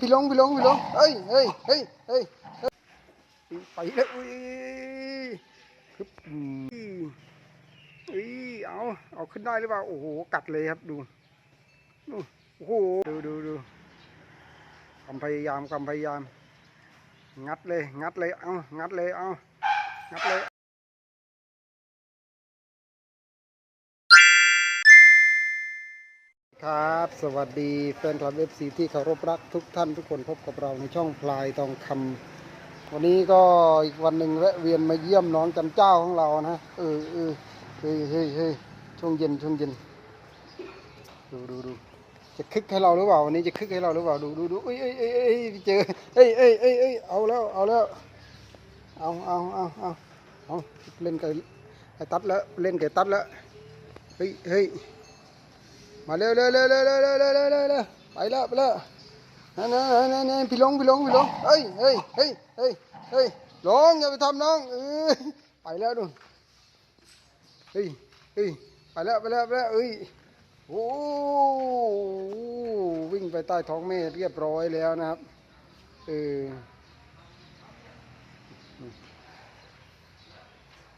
พี่ลงพี่ลงพี่ลงเฮ้ยเฮ้ยเฮ้ยเฮ้ยไปแล้วอุ้ยฮึบอืมอุ้ยเอาเอาขึ้นได้หรือเปล่าโอ้โหกัดเลยครับดูดูโอ้โหดูดูดูความพยายามความพยายาม งัดเลย งัดเลยเอางัดเลยเอางัดเลย ครับ สวัสดีแฟนคลับเอฟซีที่เคารพรักทุกท่านทุกคนพบกับเราในช่องพลายทองคำวันนี้ก็อีกวันหนึ่งแวะเวียนมาเยี่ยมน้องจันเจ้าของเรานะเออเออเฮ้ยเฮ้ยเฮ้ยช่วงเย็นช่วงเย็นดูดูดูจะคึกให้เราหรือเปล่าวันนี้จะคึกให้เราหรือเปล่าดูดูดูเอ้ยเอ้ยเอ้ยเอ้ยเจอเอ้ยเอ้ยเอ้ยเอ้ยเอาแล้วเอาแล้วเอาเอาเอาเอาเอาเล่นไก่ไก่ตัดแล้วเล่นไก่ตัดแล้วเฮ้ยเฮ้ย มาเร็วเร็วเร็วเร็วเร็วเร็วเร็วเร็วเร็วไปแล้วไปแล้วนั่นนั่นนั่นนั่นพี่หลงพี่หลงพี่หลงเฮ้ยเฮ้ยเฮ้ยเฮ้ยเฮ้ยหลงอย่าไปทำน้องเออไปแล้วนู่นเฮ้ยเฮ้ยไปแล้วไปแล้วไปแล้วเอ้ยโอ้วิ่งไปใต้ท้องแม่เรียบร้อยแล้วนะครับเออ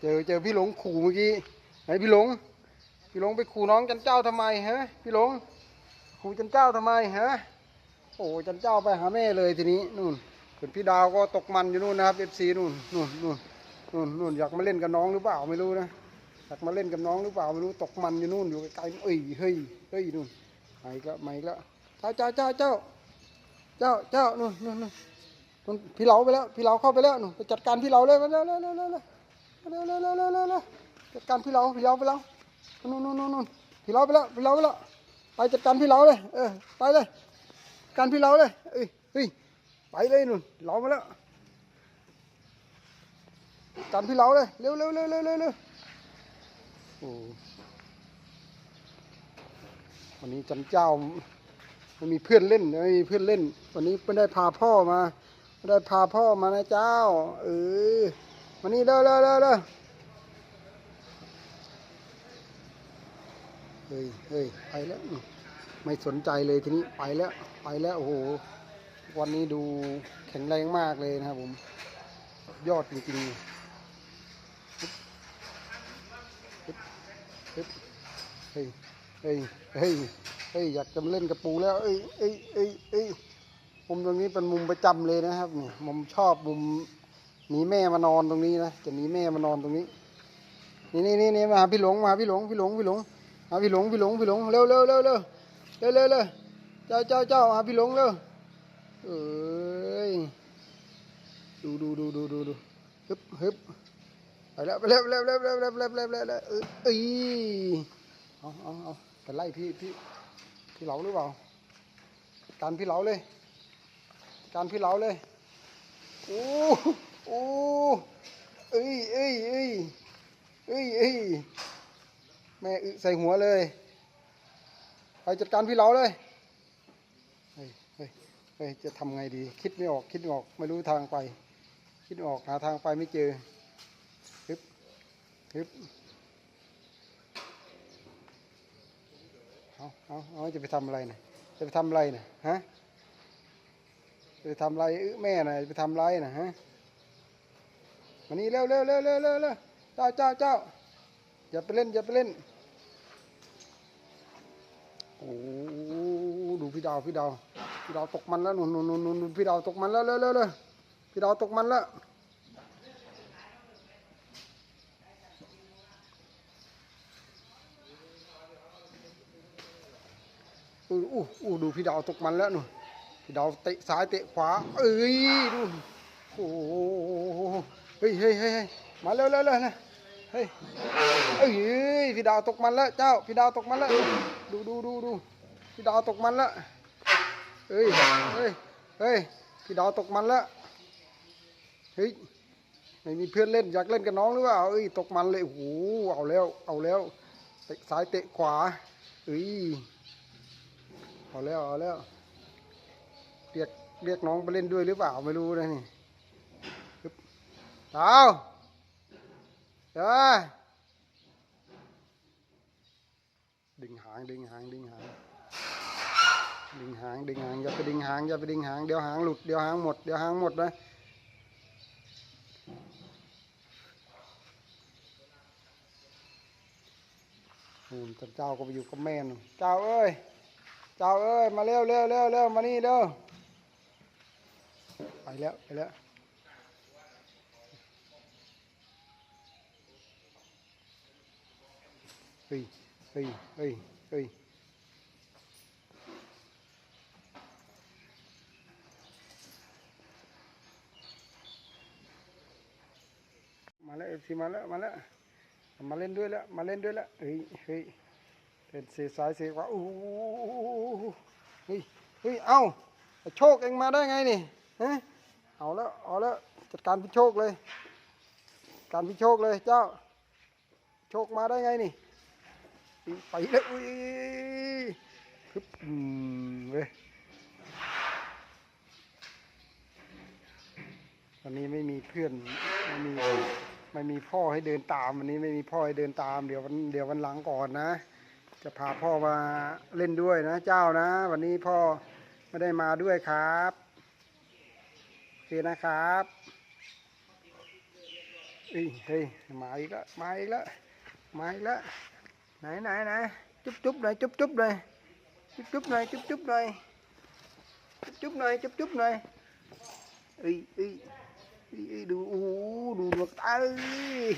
เจอเจอพี่หลงขู่เมื่อกี้ไหนพี่หลง พี่หลงไปขู่น้องจันเจ้าทำไมฮะพี่หลงขู่จันเจ้าทำไมฮะโอ้จันเจ้าไปหาแม่เลยทีนี้นู่นส่นพี่ดาวก็ตกมันอยู่นู่นนะครับเอฟซีนู่นนู่นนู่นนู่นนู่นอยากมาเล่นกับน้องหรือเปล่าไม่รู้นะอยากมาเล่นกับน้องหรือเปล่าไม่รู้ตกมันอยู่นู่นอยู่ไกลๆเอ้ยเฮ้ยเฮ้ยนู่นไาก็ไปมากแล้เจ้าเจ้าเจ้าเจ้าเจ้านู่นนู่นนู่นพี่เหลาไปแล้วพี่เหลาเข้าไปแล้วนู่นไปจัดการพี่เหลาเลยมาเร็วเร็วเร็วเร็วเร็วเร็วเร็วจัดการพี่เหลาพี่เหลาไปแล้ว นู่นนู่นนู่นนอนพี่เราไปแล้วพี่เราไปแล้วไปจัดการพี่เราเลย เออไปเลยการพี่เราเลยเอ้ยเฮ้ยไปเลยนู่นเรามาแล้วการพี่เราเลยเร็วเร็วเร็วเร็วเร็วเร็วโอ้วันนี้จันเจ้าไม่มีเพื่อนเล่นไม่มีเพื่อนเล่น วันนี้ไม่ได้พาพ่อมาไม่ได้พาพ่อมานะเจ้า เออวันนี้เร็วเร็วเร็วเร็ว เฮ้ยเฮ้ยไปแล้ว ไม่สนใจเลยทีนี้ไปแล้ว ไปแล้วโอ้โห วันนี้ดูแข็งแรงมากเลยนะครับผม ยอดจริงๆ เฮ้ย เฮ้ย เฮ้ย เฮ้ย อยากจะเล่นกระปูแล้ว เอ้ยเอ้ยเอ้ยเอ้ยมุมตรงนี้เป็นมุมประจำเลยนะครับนี่มุมชอบมุมหนีแม่มานอนตรงนี้นะจะหนีแม่มานอนตรงนี้ นี่นี่นี่มาพี่หลงมาหาพี่หลงพี่หลงพี่หลง หาพี่หลงพี่หลงพี่หลงเร็วเร็วเร็วเร็วเร็วเร็วเร็วเจ้าเจ้าเจ้าหาพี่หลงเร็วเอ้ยดูดูดูดูดูดูฮึบฮึบไปแล้วไปแล้วไปแล้วไปแล้วไปแล้วไปแล้วไปแล้วไปแล้วเออเอ้ยเอาเอาเอาไปไล่พี่พี่พี่เหลาหรือเปล่าการพี่เหลาเลยการพี่เหลาเลยโอ้โอ้เอ้ยเอ้ยเอ้ยเอ้ยเอ้ย แม่อึใส่หัวเลย ไปจัดการพี่เราเลย เฮ้ยเฮ้ยเฮ้ยจะทำไงดี คิดไม่ออก คิดไม่ออก ไม่รู้ทางไป คิดไม่ออก หาทางไปไม่เจอฮึบฮึบเอาเอาเอาจะไปทำอะไรนะจะไปทำอะไรนะฮะ จะไปทำอะไรอึแม่นะจะไปทำอะไรนะฮะมานี่เร็วเร็วเร็วเร็วเร็วเร็วเจ้าเจ้าเจ้าอย่าไปเล่นอย่าไปเล่น อ้โหดูพี่ดาวพี่ดาวพี่ดาวตกมันแล้วนุนนุนนุนนุนหนุนพี่ดาวตกมันแล้วเร็วเร็วเร็วพี่ดาวตกมันแล้วอู้อู้อู้ดูพี่ดาวตกมันแล้วนุนพี่ดาวเตะซ้ายเตะขวา เอ้ยดูโอ้โหเฮ้ยเฮ้ยเฮ้ยเฮ้ยมาเร็วเร็วเร็ว เฮ้ยเอ้ยพี่ดาวตกมันแล้วเจ้าพี่ดาวตกมันแล้วดูดูดูดูพี่ดาวตกมันแล้วเฮ้ยเฮ้ยเฮ้ยพี่ดาวตกมันแล้วเฮ้ยไม่มีเพื่อนเล่นอยากเล่นกับน้องหรือเปล่าเอ้ยตกมันเลยโอ้โหเอาแล้วเอาแล้วเตะซ้ายเตะขวาเอ้ยเอาแล้วเอาแล้วเรียกเรียกน้องไปเล่นด้วยหรือเปล่าไม่รู้นะนี่ปึ๊บดาว เด้อดึงหางดึงหางดึงหางดึงดึงหางดึงหางอย่าไปดึงหางอย่าไปดึงหางเดี๋ยวหางหลุดเดี๋ยวหางหมดเดี๋ยวหางหมดนะนู่นเจ้าก็ไปอยู่กับแม่นเจ้าเอ้ยเจ้าเอ้ยมาเร็วเร็วเร็วเร็วมานี่เร็วไปแล้วไปแล้ว ơi ơi ơi ơi mà lại thì mà lại mà lại mà lên đuôi lại mà lên đuôi lại hì hì, lên xe sai xe quá. U ơi ơi ao โชคเองมาได้ไงนี่ฮะเอาแล้วเอาแล้วจัดการพี่โชคเลย การพี่โชคเลยเจ้า โชคมาได้ไงนี่ ไปแล้วอุ้ยฮึบอืมเว้ยวันนี้ไม่มีเพื่อนไม่มีไม่มีพ่อให้เดินตามวันนี้ไม่มีพ่อให้เดินตามเดี๋ยววันเดี๋ยววันหลังก่อนนะ จะพาพ่อมาเล่นด้วยนะ เจ้านะ วันนี้พ่อไม่ได้มาด้วยครับโอเคนะครับเฮ้ยเฮ้ยมาอีกแล้วมาอีกแล้วมาอีกแล้ว ไหนไหนไหนจุ๊บจุ๊บหน่ยจุ๊บจุ๊บหน่อยจุ๊บจุ๊บหน่อยจุ๊บจุ๊บหน่อยจุ๊บจุ๊บหน่อยจุ๊บจุ๊บหน่อยเอ้ยเอ้ยเอ้ยดูโอ้ดูลูกตาเอ้ย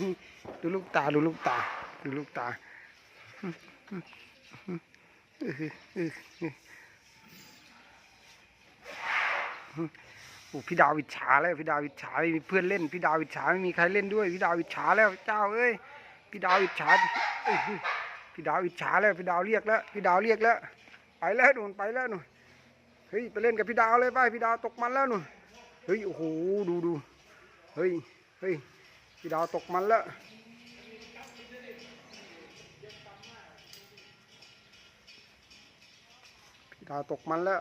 ดูลูกตาดูลูกตาดูลูกตาโอ้พี่ดาวอิจฉาแล้วพี่ดาวอิจฉาไม่มีเพื่อนเล่นพี่ดาวอิจฉาไม่มีใครเล่นด้วยพี่ดาวอิจฉาแล้วเจ้าเอ้ยพี่ดาวอิจฉา พี่ดาวอิจฉาแล้วพี่ดาวเรียกแล้วพี่ดาวเรียกแล้ว ไปแล้วนู่นไปแล้วนู่นเฮ้ยไปเล่นกับพี่ดาวเลยไปพี่ดาวตกมันแล้วนู่นเฮ้ยโอ้โหดูดูเฮ้ยเฮ้ยพี่ดาวตกมันแล้วพี่ดาวตกมันแล้ว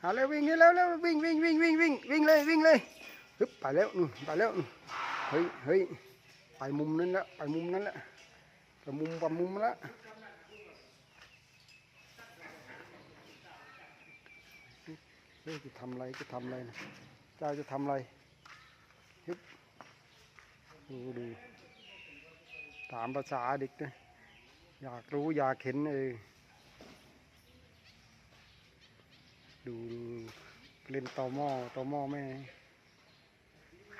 หาแล้ววิ่งให้แล้วแล้ววิ่งวิ่งวิ่งวิ่งวิ่งวิ่งเลยวิ่งเลย ฮึบไปแล้วนู่นไปแล้วนู่นเฮ้ยเฮ้ยไปมุมนั้นแล้วไปมุมนั้นแล้วไปมุมไปมุมแล้วเฮ้ยจะทำอะไรจะทำอะไรนะเจ้าจะทำอะไรฮึบดูดูถามภาษาเด็กนะอยากรู้อยากเห็นเออดูดูเล่นต่อหม้อต่อหม้อแม่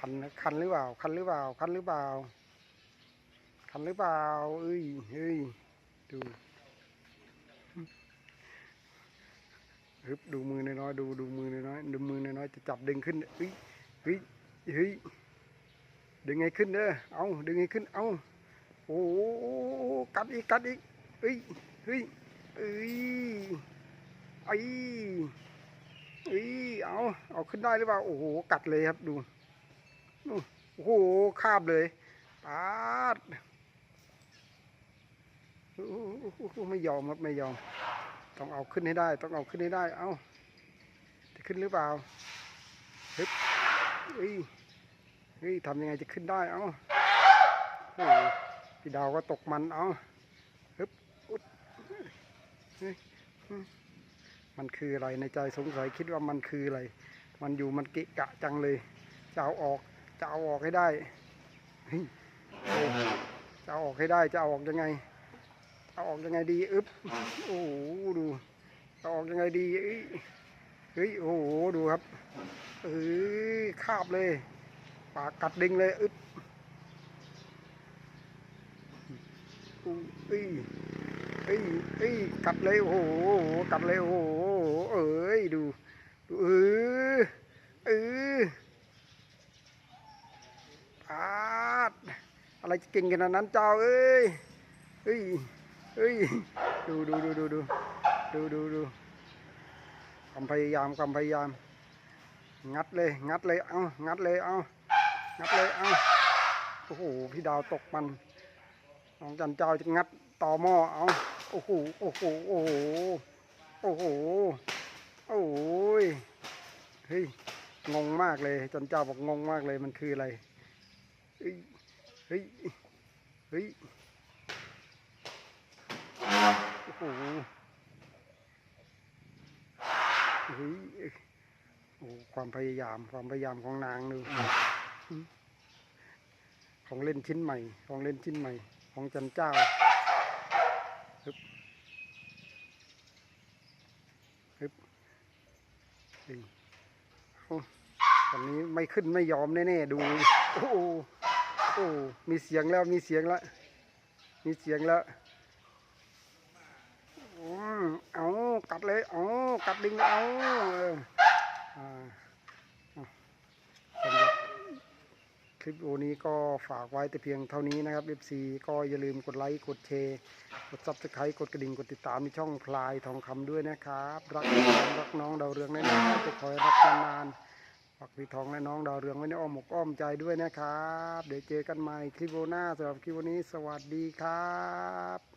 คันคันหรือเปล่า คันหรือเปล่า คันหรือเปล่า คันหรือเปล่าเอ้ยเฮ้ยดูฮึบดูมือน้อยๆดูดูมือน้อยๆดูมือน้อยๆจะจับดึงขึ้นเฮ้ยเฮ้ยเฮ้ยดึงไงขึ้นเด้อเอาดึงไงขึ้นเอาโอ้โหกัดอีกกัดอีกเฮ้ยเฮ้ยเอ้ยไอ้เอ้ยเอาเอาขึ้นได้หรือเปล่าโอ้โหกัดเลยครับดู โอ้โหคาบเลยปาดโอ้โหไม่ยอมครับไม่ยอม ต้องเอาขึ้นให้ได้ ต้องเอาขึ้นให้ได้ เอาจะขึ้นหรือเปล่าฮึบเฮ้ยเฮ้ยทำยังไงจะขึ้นได้ เอาโอ้พี่ดาวก็ตกมันเอาฮึบอุ๊ดมันคืออะไรในใจสงสัยคิดว่ามันคืออะไร มันอยู่มันเกะกะจังเลยจะเอาออก จะเอาออกให้ได้จะเอาออกให้ได้จะเอาออกยังไงเอาออกยังไงดีอึ๊บโอ้โหดูเอาออกยังไงดีเอ้ยเฮ้ยโอ้โหดูครับเอ้ยคาบเลยปากกัดดึงเลยอึ๊บอู้เอ้ยเอ้ยเอ้ยกัดเลยโอ้โหกัดเลยโอ้โหเอ้ยดูดูเออเออปาดอะไรจะ เก่งขนาดนั้นเจ้าเอ้ยเฮ้ยเฮ้ยดูดูดูดูดูดูดูดูความพยายามความพยายาม งัดเลยงัดเลยเอางัดเลยเอางัดเลยเอาโอ้โหพี่ดาวตกมันน้องจันเจ้าจะงัดต่อหม้อเอาโอ้โหโอ้โหโอ้โหโอ้โหโอ้โหเฮ้ยงงมากเลยจันเจ้าบอกงงมากเลยมันคืออะไร ฮ้ย เฮ้ย โอ้โห เฮ้ย โอ้ความพยายาม ความพยายามของนางนึงของเล่นชิ้นใหม่ ของเล่นชิ้นใหม่ ของจันเจ้าฮึบฮึบดีตอนนี้ไม่ขึ้นไม่ยอมแน่ๆดู โอ้ โอ้มีเสียงแล้วมีเสียงแล้วมีเสียงแล้วเอากัดเลยเอากัดดึงเอาคลิปโอนี้ก็ฝากไว้แต่เพียงเท่านี้นะครับ FC ก็อย่าลืมกดไลค์กดแชร์กด subscribe กดกระดิ่งกดติดตามในช่องพลายทองคำด้วยนะครับ รักน้องรักน้องดาวเรืองแน่นอนจะคอยรักนานๆ ฝากพี่ทองและน้องดาวเรืองไว้ในอ้อมอกอ้อมใจด้วยนะครับ เดี๋ยวเจอกันใหม่คลิปโหน้าสำหรับคลิปวันนี้ สวัสดีครับ